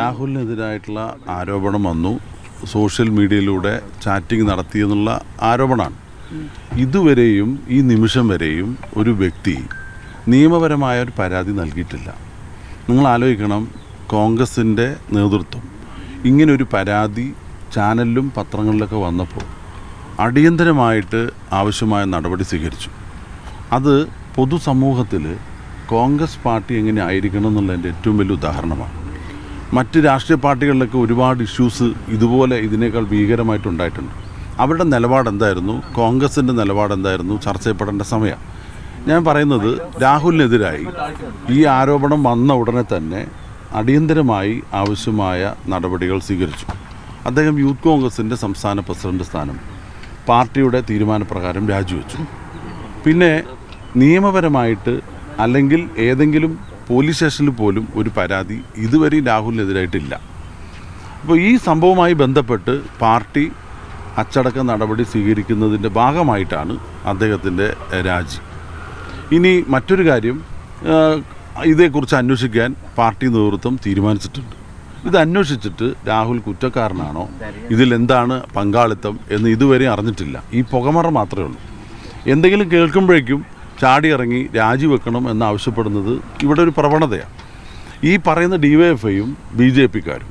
രാഹുലിനെതിരായിട്ടുള്ള ആരോപണം വന്നു. സോഷ്യൽ മീഡിയയിലൂടെ ചാറ്റിംഗ് നടത്തിയെന്നുള്ള ആരോപണമാണ്. ഇതുവരെയും ഈ നിമിഷം വരെയും ഒരു വ്യക്തി നിയമപരമായ ഒരു പരാതി നൽകിയിട്ടില്ല. നിങ്ങൾ ആലോചിക്കണം കോൺഗ്രസിന്റെ നേതൃത്വം ഇങ്ങനൊരു പരാതി ചാനലിലും പത്രങ്ങളിലൊക്കെ വന്നപ്പോൾ അടിയന്തരമായിട്ട് ആവശ്യമായ നടപടി സ്വീകരിച്ചു. അത് പൊതുസമൂഹത്തിൽ കോൺഗ്രസ് പാർട്ടി എങ്ങനെ ആയിരിക്കണം എന്നുള്ളതിന്റെ ഏറ്റവും വലിയ ഉദാഹരണമാണ്. മറ്റ് രാഷ്ട്രീയ പാർട്ടികളിലൊക്കെ ഒരുപാട് ഇഷ്യൂസ് ഇതുപോലെ ഇതിനേക്കാൾ ഭീകരമായിട്ടുണ്ടായിട്ടുണ്ട് അവരുടെ നിലപാട് എന്തായിരുന്നു? കോൺഗ്രസിന്റെ നിലപാട് എന്തായിരുന്നു? ചർച്ച ചെയ്യപ്പെടേണ്ട സമയം. ഞാൻ പറയുന്നത് രാഹുലിനെതിരായി ഈ ആരോപണം വന്ന ഉടനെ തന്നെ അടിയന്തരമായി ആവശ്യമായ നടപടികൾ സ്വീകരിച്ചു. അദ്ദേഹം യൂത്ത് കോൺഗ്രസിന്റെ സംസ്ഥാന പ്രസിഡന്റ് സ്ഥാനം പാർട്ടിയുടെ തീരുമാനപ്രകാരം രാജിവെച്ചു. പിന്നെ നിയമപരമായിട്ട് അല്ലെങ്കിൽ ഏതെങ്കിലും പോലീസ് സ്റ്റേഷനിൽ പോലും ഒരു പരാതി ഇതുവരെ രാഹുലിനെതിരായിട്ടില്ല. അപ്പോൾ ഈ സംഭവവുമായി ബന്ധപ്പെട്ട് പാർട്ടി അച്ചടക്ക നടപടി സ്വീകരിക്കുന്നതിന്റെ ഭാഗമായിട്ടാണ് അദ്ദേഹത്തിന്റെ രാജി. ഇനി മറ്റൊരു കാര്യം ഇതേക്കുറിച്ച് അന്വേഷിക്കാൻ പാർട്ടി നേതൃത്വം തീരുമാനിച്ചിട്ടുണ്ട്. ഇത് അന്വേഷിച്ചിട്ട് രാഹുൽ കുറ്റക്കാരനാണോ ഇതിലെന്താണ് പങ്കാളിത്തം എന്ന് ഇതുവരെ അറിഞ്ഞിട്ടില്ല. ഈ പുകമറ മാത്രമേ ഉള്ളൂ. എന്തെങ്കിലും കേൾക്കുമ്പോഴേക്കും ചാടിയിറങ്ങി രാജിവെക്കണം എന്നാവശ്യപ്പെടുന്നത് ഇവിടെ ഒരു പ്രവണതയാണ്. ഈ പറയുന്ന ഡി വൈ എഫ് ഐയും ബി ജെ പിക്കാരും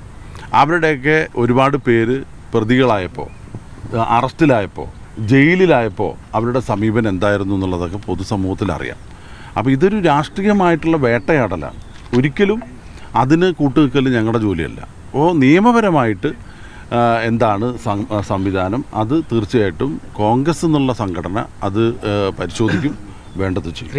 അവരുടെയൊക്കെ ഒരുപാട് പേര് പ്രതികളായപ്പോൾ അറസ്റ്റിലായപ്പോൾ ജയിലിലായപ്പോൾ അവരുടെ സമീപനം എന്തായിരുന്നു എന്നുള്ളതൊക്കെ പൊതുസമൂഹത്തിൽ അറിയാം. അപ്പോൾ ഇതൊരു രാഷ്ട്രീയമായിട്ടുള്ള വേട്ടയാടലാണ്. ഒരിക്കലും അതിന് കൂട്ടുനിൽക്കൽ ഞങ്ങളുടെ ജോലിയല്ല. ഓ നിയമപരമായിട്ട് എന്താണ് സംവിധാനം അത് തീർച്ചയായിട്ടും കോൺഗ്രസ് എന്നുള്ള സംഘടന അത് പരിശോധിക്കും. വേണ്ടത് ചെയ്യും.